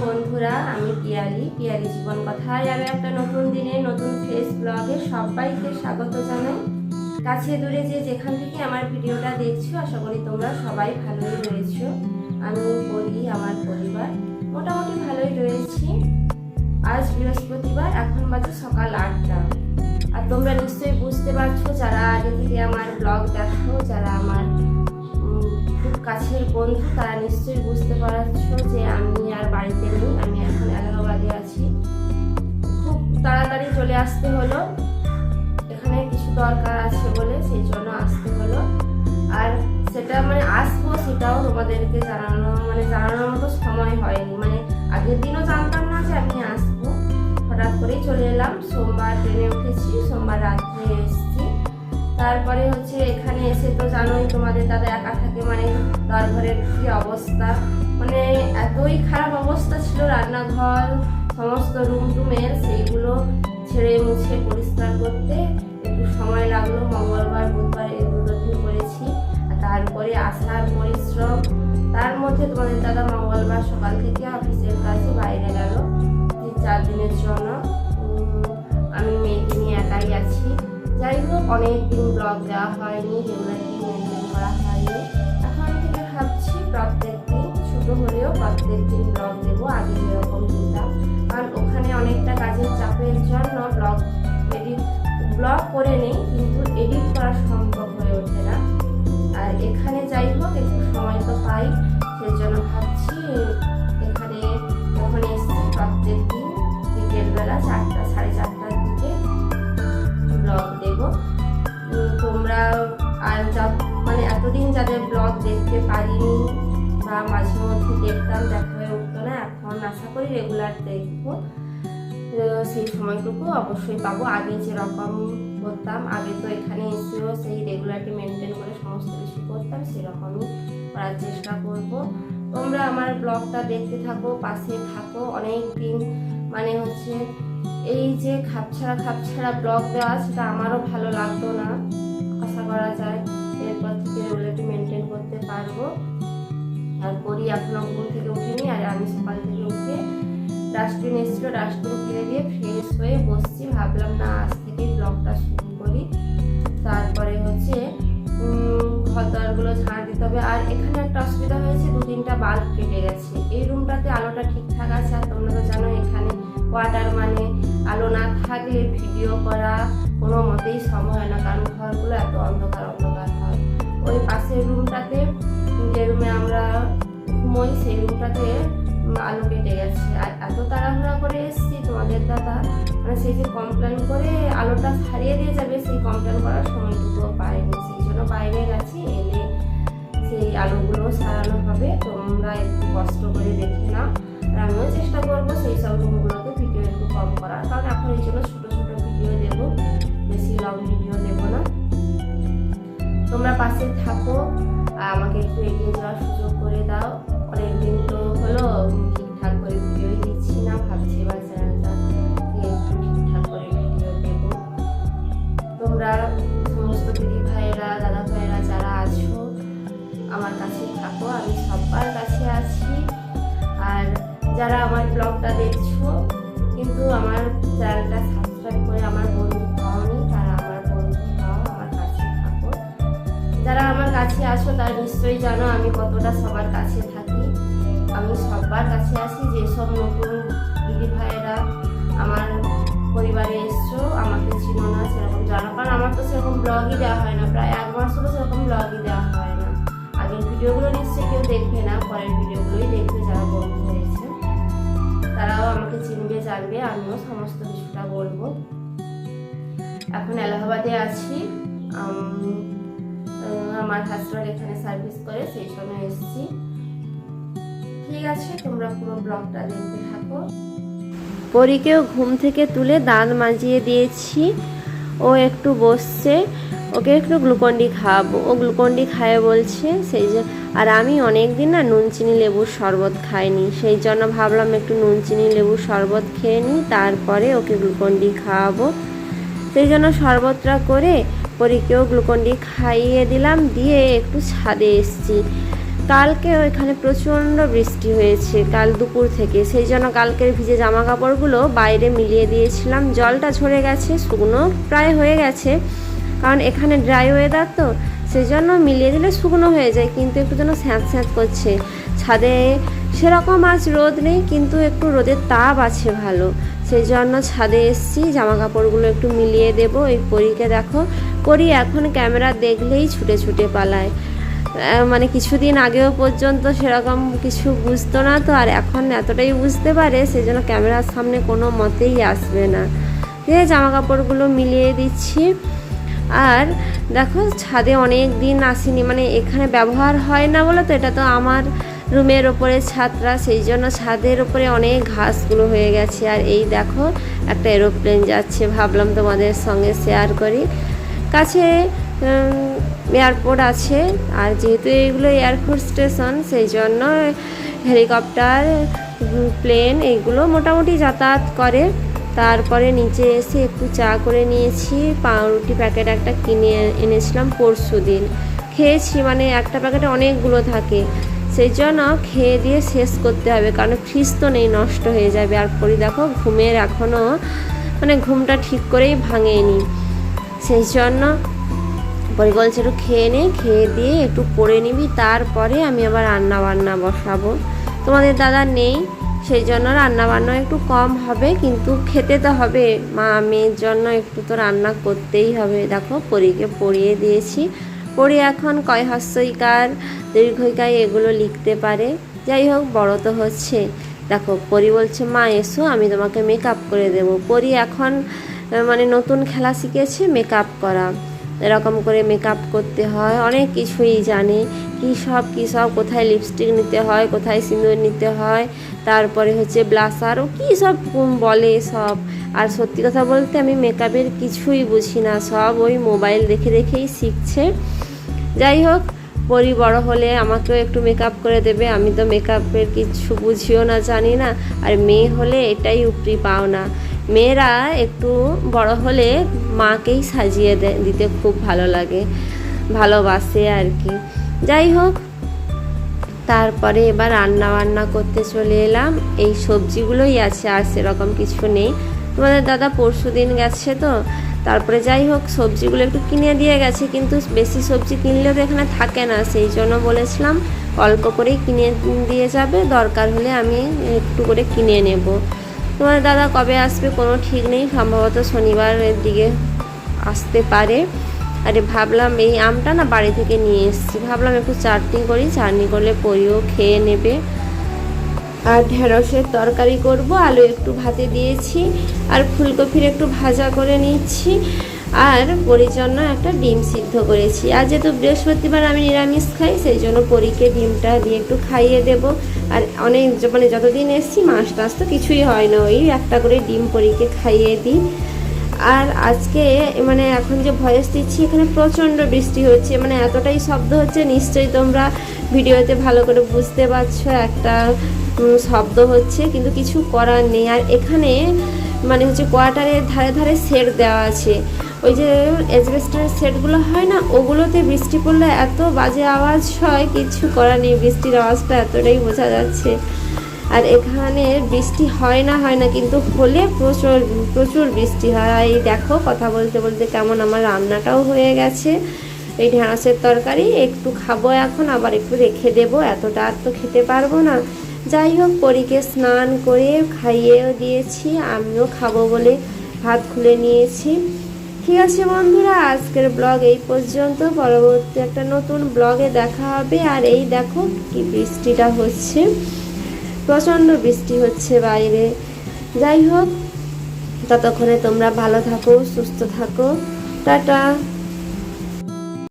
বন্ধুরা, আমি পিয়ালি পিয়ালি জীবন কথায় আরও একটা নতুন দিনে, নতুন ফেস ব্লগে সবাইকে স্বাগত জানাই। কাছে দূরে যে যেখান থেকে আমার ভিডিওটা দেখছ, আশা করি তোমরা সবাই ভালোই রয়েছো। আমি বলি, আমার পরিবার মোটামুটি ভালোই রয়েছি। আজ বৃহস্পতিবার, এখন বাজে সকাল আটটা। আর তোমরা নিশ্চয়ই বুঝতে পারছ, যারা আগে থেকে আমার ব্লগ দেখো, যারা আমার কাছের বন্ধু, তারা নিশ্চয়ই বুঝতে পারছ যে আমি আর বাড়িতে নেই, আমি এখন এলাহাবাদে আছি। খুব তাড়াতাড়ি চলে আসতে হলো। এখানে কিছু দরকার আছে বলে সেই জন্য আসতে হলো। আর সেটা মানে আসব সেটাও তোমাদেরকে জানানো মানে জানানোর মতো সময় হয়নি। মানে আগের দিনও জানতাম না যে আমি আসব। হঠাৎ করেই চলে এলাম। সোমবার ট্রেনে উঠেছি, সোমবার রাত্রে এসেছি। তারপরে হচ্ছে এখানে এসে তো জানোই তোমাদের দাদা একা থাকে মানে তার ঘরের কি অবস্থা। মানে এতই খারাপ অবস্থা ছিল, রান্নাঘর, সমস্ত রুম টুমের সেইগুলো ছেড়ে মুছে পরিষ্কার করতে একটু সময় লাগল। মঙ্গলবার, বুধবার এগুলো দিন করেছি। তারপরে আসার পরিশ্রম। তার মধ্যে তোমাদের দাদা মঙ্গলবার সকাল থেকে অফিসের কাছে বাইরে গেল, তিন চার দিনের জন্য। আমি মেয়েকে নিয়ে একাই আছি। যাই হোক অনেকদিন ব্লগ দেওয়া হয়নি রেগুলারলি মেনটেন করা হয়নি। এখন থেকে ভাবছি প্রত্যেক দিন ছোটো হলেও প্রত্যেক দিন ব্লগ দেবো, আগে যেরকম দিতাম। যাদের ব্লগ দেখতে পারিনি বা মাঝে মধ্যে দেখতাম, দেখা হয়ে উঠতো না। এখন আশা করি রেগুলার দেখব। সেই সময়টুকু অবশ্যই পাবো। আগে যেরকম করতাম, আগে তো এখানে এসেও সেই রেগুলারটি মেনটেন করে সমস্ত কিছু করতাম, সেরকমই করার চেষ্টা করব। তোমরা আমার ব্লগটা দেখতে থাকো, পাশে থাকো। অনেক দিন মানে হচ্ছে এই যে খাপছাড়া খাপছাড়া ব্লগ দেওয়া, সেটা আমারও ভালো লাগতো না, আশা করা যায়। রেগুলারটি মেনটেন করতে পারব। আর করি এখনও ঘুম থেকে উঠিনি আর আমি সকাল থেকে উঠে ডাস্টবিন এসেছিল ডাস্টবিন কিনে দিয়ে ফ্রেশ হয়ে বসছি। ভাবলাম, না, আজ থেকেই ব্লগটা শুরু করি। তারপরে হচ্ছে ঘর দরগুলো ঝাড় দিতে হবে। আর এখানে একটা অসুবিধা হয়েছে দু তিনটা বাল্ব কেটে গেছে। এই রুমটাতে আলোটা ঠিকঠাক আছে আর তোমরা তো জানো, এখানে কোয়ার্টার মানে আলো না থাকলে ভিডিও করা কোনো মতেই সম্ভব হয় না, কারণ ঘরগুলো এত অন্ধকার অন্ধকার হয়। ওই পাশের রুমটাতে, যে রুমে আমরা ঘুমোই, সেই রুমটাতে আলো কেটে গেছে। আর এত তাড়াহুড়া করে এসেছি তোমাদের দাদা। মানে সেই যে কমপ্লেন করে আলোটা হারিয়ে দিয়ে যাবে, সেই কমপ্লেন করার সময়টুকুও পাইনি। সেই জন্য বাইরে গেছি, এলে সেই আলোগুলো সারানো হবে। তোমরা একটু কষ্ট করে দেখে নাও। আর আমিও চেষ্টা করব সেই সব রুমগুলোতে ভিডিও একটু কম করার। কারণ এখন এই জন্য ছোটো ছোটো ভিডিও দেবো। তোমরা পাশে থাকো আমাকে একটু এগিয়ে যাওয়ার সুযোগ করে দাও। অনেকদিন তো হলো, ঠিকঠাক করে ভিডিওই দিচ্ছি না, ভাবছি এবার চ্যানেলটা একটু ঠিকঠাক করে ভিডিও দেবো। তোমরা সমস্ত দিদি ভাইয়েরা, দাদা ভাইয়েরা যারা আছো, আমার কাছে থাকো, আমি সবার কাছে আছি। আর যারা আমার আছো তারা নিশ্চয়ই জানো আমি কতটা সবার কাছে থাকি। আমি সবার কাছে আছি, যেসব নতুন দিদি ভাইয়েরা আমার পরিবারে এসছো, আমাকে চিনো না, সেরকম জানো। কারণ আমার তো সেরকম ব্লগই দেওয়া হয় না, প্রায় এক মাস হলো সেরকম ব্লগই দেওয়া হয় না। আগের ভিডিওগুলো নিশ্চয়ই কেউ দেখবে না, পরের ভিডিওগুলোই দেখবে যারা বন্ধু হয়েছে। তারাও আমাকে চিনবে, জানবে, আমিও সমস্ত কিছুটা বলব। এখন এলাহাবাদে আছি। আমার হাজব্যান্ড এখানে সার্ভিস করে, সেই সময় এসেছি। ঠিক আছে, তোমরা পুরো ব্লগটা দেখতে থাকো। পরীকেও ঘুম থেকে তুলে দাঁত মাজিয়ে দিয়েছি। ও একটু বসছে, ওকে একটু গ্লুকন্ডি খাওয়াবো। ও গ্লুকন্ডি খায় বলছে, সেই যে আর আমি অনেক দিন না নুন, চিনি, লেবুর শরবত খাইনি। সেই জন্য ভাবলাম একটু নুন, চিনি, লেবুর শরবত খেয়ে নিই, তারপরে ওকে গ্লুকন্ডি খাওয়াবো। সেই জন্য শরবতটা করে পরীকেও গ্লুকন্ডি খাইয়ে দিলাম, দিয়ে একটু ছাদে এসছি। কালকে ওইখানে প্রচণ্ড বৃষ্টি হয়েছে কাল দুপুর থেকে। সেই জন্য কালকের ভিজে জামা কাপড়গুলো বাইরে মিলিয়ে দিয়েছিলাম। জলটা ঝরে গেছে, শুকনো প্রায় হয়ে গেছে। কারণ এখানে ড্রাই ওয়েদার তো, সেই জন্য মিলিয়ে দিলে শুকনো হয়ে যায়, কিন্তু একটু যেন স্যাঁত স্যাঁত করছে। ছাদে সেরকম আজ রোদ নেই, কিন্তু একটু রোদের তাপ আছে ভালো। সেই জন্য ছাদে এসছি জামা কাপড়গুলো একটু মিলিয়ে দেবো। এই পরীকে দেখো, পরি এখন ক্যামেরা দেখলেই ছুটে ছুটে পালায়। মানে কিছুদিন আগেও পর্যন্ত সেরকম কিছু বুঝতো না তো, আর এখন এতটাই বুঝতে পারে, সেই জন্য ক্যামেরার সামনে কোনো মতেই আসবে না। দিয়ে জামা কাপড়গুলো মিলিয়ে দিচ্ছি। আর দেখো, ছাদে অনেক দিন আসিনি মানে এখানে ব্যবহার হয় না বলে তো, এটা তো আমার রুমের ওপরে ছাদরা সেই জন্য ছাদের ওপরে অনেক ঘাসগুলো হয়ে গেছে। আর এই দেখো, একটা এরোপ্লেন যাচ্ছে। ভাবলাম তোমাদের সঙ্গে শেয়ার করি। কাছে এয়ারপোর্ট আছে। আর যেহেতু এগুলো এয়ারফোর্স স্টেশন সেই জন্য হেলিকপ্টার প্লেন এইগুলো মোটামুটি যাতায়াত করে। তারপরে নিচে এসে একটু চা করে নিয়েছি। পাউরুটি প্যাকেট একটা কিনে এনেছিলাম পরশু দিন খেয়েছি মানে একটা প্যাকেটে অনেকগুলো থাকে। সেই জন্য খেয়ে দিয়ে শেষ করতে হবে, কারণ ফ্রিজ তো নেই, নষ্ট হয়ে যাবে। আর পরি দেখো, ঘুমের এখনও মানে ঘুমটা ঠিক করেই ভাঙেনি। সেই জন্য পরি বলছে একটু খেয়ে নে, খেয়ে দিয়ে একটু পড়ে নিবি, তারপরে আমি আবার রান্না বান্না বসাবো। তোমাদের দাদা নেই সেই জন্য রান্না বান্না একটু কম হবে, কিন্তু খেতে তো হবে। মা, মেয়ের জন্য একটু তো রান্না করতেই হবে। দেখো, পরীকে পড়িয়ে দিয়েছি। পড়ি এখন কয় হস্যইকার দীর্ঘইকার এগুলো লিখতে পারে। যাই হোক, বড় তো হচ্ছে। দেখো, পরি বলছে, মা, এসো, আমি তোমাকে মেকআপ করে দেব। পরি এখন মানে নতুন খেলা শিখেছে মেকআপ করা। এরকম করে মেকআপ করতে হয়, অনেক কিছুই জানে। কী সব কী সব, কোথায় লিপস্টিক নিতে হয়, কোথায় সিঁদুর নিতে হয়, তারপরে হচ্ছে ব্লাসার ও কী সব বলে সব। আর সত্যি কথা বলতে, আমি মেকআপের কিছুই বুঝি না। সব ওই মোবাইল দেখে দেখেই শিখছে। যাই হোক, পরি বড় হলে আমাকেও একটু মেকআপ করে দেবে। আমি তো মেকআপের কিছু বুঝিও না, জানি না। আর মেয়ে হলে এটাই উপরি পাও না মেয়েরা একটু বড় হলে মাকেই সাজিয়ে দিতে খুব ভালো লাগে। ভালোবাসে আর কি। যাই হোক, তারপরে এবার রান্না বান্না করতে চলে এলাম। এই সবজিগুলোই আছে, আর সেরকম কিছু নেই। তোমাদের দাদা পরশু দিন গেছে তো? তারপরে যাই হোক, সবজিগুলো একটু কিনে দিয়ে গেছে, কিন্তু বেশি সবজি কিনলেও তো এখানে থাকে না। সেই জন্য বলেছিলাম, অল্প করেই কিনে দিয়ে যাবে, দরকার হলে আমি একটু করে কিনে নেব। তোমার দাদা কবে আসবে কোনো ঠিক নেই, সম্ভবত শনিবারের দিকে আসতে পারে। আরে ভাবলাম এই আমটা না বাড়ি থেকে নিয়ে এসেছি, ভাবলাম একটু চাটনি করি, চাটনি করলে পরিও খেয়ে নেবে। আর ঢেঁড়সের তরকারি করব, আলু একটু ভাতে দিয়েছি, আর ফুলকপির একটু ভাজা করে নিচ্ছি, আর পরির জন্য একটা ডিম সিদ্ধ করেছি। আর যেহেতু বৃহস্পতিবার আমি নিরামিষ খাই, সেই জন্য পরীকে ডিমটা দিয়ে একটু খাইয়ে দেব। আর অনেক মানে যতদিন এসছি মাছ টাছ তো কিছুই হয় না, ওই একটা করে ডিম পরীকে খাইয়ে দিই। আর আজকে মানে এখন যে ভয়েস দিচ্ছি, এখানে প্রচণ্ড বৃষ্টি হচ্ছে মানে এতটাই শব্দ হচ্ছে, নিশ্চয়ই তোমরা ভিডিওতে ভালো করে বুঝতে পারছ একটা শব্দ হচ্ছে, কিন্তু কিছু করার নেই। আর এখানে মানে হচ্ছে কোয়ার্টারের ধারে ধারে সেট দেওয়া আছে। ওই যে এজবেস্টার সেটগুলো হয় না, ওগুলোতে বৃষ্টি পড়লে এত বাজে আওয়াজ হয়, কিছু করার নেই। বৃষ্টির আওয়াজটা এতটাই বোঝা যাচ্ছে। আর এখানে বৃষ্টি হয় না হয় না, কিন্তু হলে প্রচুর প্রচুর বৃষ্টি হয়। এই দেখো, কথা বলতে বলতে কেমন আমার রান্নাটাও হয়ে গেছে। এই ঢেঁড়সের তরকারি, একটু খাব এখন, আবার একটু রেখে দেবো। এতটা আর তো খেতে পারব না। যাই হোক পরীকে স্নান করে খাইয়েও দিয়েছি, আমিও খাব বলে ভাত খুলে নিয়েছি। ঠিক আছে বন্ধুরা, আজকের ব্লগ এই পর্যন্ত। পরবর্তী একটা নতুন ব্লগে দেখা হবে। আর এই দেখো কি বৃষ্টিটা হচ্ছে। প্রচণ্ড বৃষ্টি হচ্ছে বাইরে। যাই হোক ততক্ষণে তোমরা ভালো থাকো, সুস্থ থাকো। টাটা।